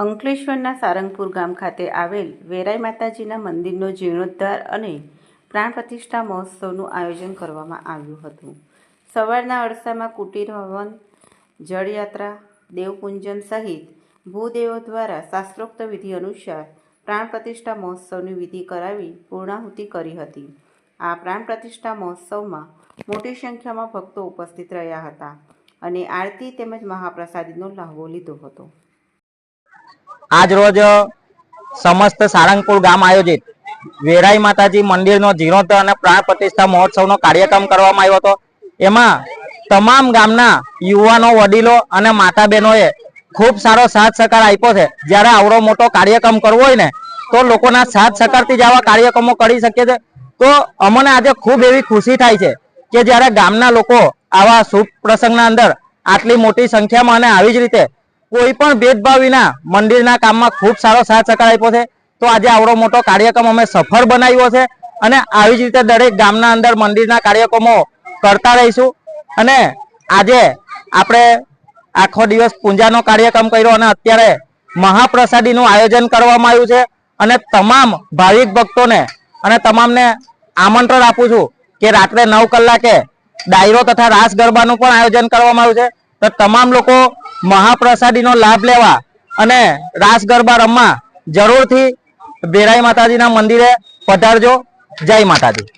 અંકલેશ્વરના સારંગપુર ગામ ખાતે આવેલ વેરાઈ માતાજીના મંદિરનો જીર્ણોદ્ધાર અને પ્રાણ પ્રતિષ્ઠા મહોત્સવનું આયોજન કરવામાં આવ્યું હતું. સવારના અરસામાં કુટીર હવન જળયાત્રા, દેવપૂંજન સહિત ભૂદેવો દ્વારા શાસ્ત્રોક્ત વિધિ અનુસાર પ્રાણ પ્રતિષ્ઠા મહોત્સવની વિધિ કરાવી પૂર્ણાહુતિ કરી હતી. આ પ્રાણ પ્રતિષ્ઠા મહોત્સવમાં મોટી સંખ્યામાં ભક્તો ઉપસ્થિત રહ્યા હતા અને આરતી તેમજ મહાપ્રસાદીનો લહાવો લીધો હતો. આજ રોજ સમસ્ત સારંગપુર ગામ આયોજિત વેરાઈ માતાજી મંદિરનો જીર્ણોદ્ધાર અને પ્રાણ પ્રતિષ્ઠા મહોત્સવનો કાર્યક્રમ કરવામાં આવ્યો હતો. એમાં તમામ ગામના યુવાનો, વડીલો અને માતા બહેનોએ ખૂબ સારો સાથ સહકાર આપ્યો છે. જ્યારે આવડો મોટો કાર્યક્રમ કરવો હોય ને, તો લોકોના સાથ સહકારથી જ આવા કાર્યક્રમો કરી શકીએ છે. તો અમને આજે ખૂબ એવી ખુશી થાય છે કે જ્યારે ગામના લોકો આવા શુભ પ્રસંગના અંદર આટલી મોટી સંખ્યામાં અને આવી જ રીતે કોઈ પણ ભેદભાવ વિના મંદિરના કામમાં ખૂબ સારો સાથ સહકાર આપ્યો છે. તો આજે આવડો મોટો કાર્યક્રમ અમે સફળ બનાવ્યો છે અને આવી જ રીતે દરેક ગામના અંદર મંદિરના કાર્યક્રમો કરતા રહીશું. અને આજે આપણે આખો દિવસ પૂજાનો કાર્યક્રમ કર્યો અને અત્યારે મહાપ્રસાદીનું આયોજન કરવામાં આવ્યું છે. અને તમામ ભાવિક ભક્તોને અને તમામને આમંત્રણ આપું છું કે રાત્રે નવ કલાકે ડાયરો તથા રાસ ગરબાનું પણ આયોજન કરવામાં આવ્યું છે. તો તમામ લોકો મહાપ્રસાદીનો લાભ લેવા અને રાસ ગરબા રમવા જરૂરથી બેરાઈ માતાજીના મંદિરે પધારજો. જય માતાજી.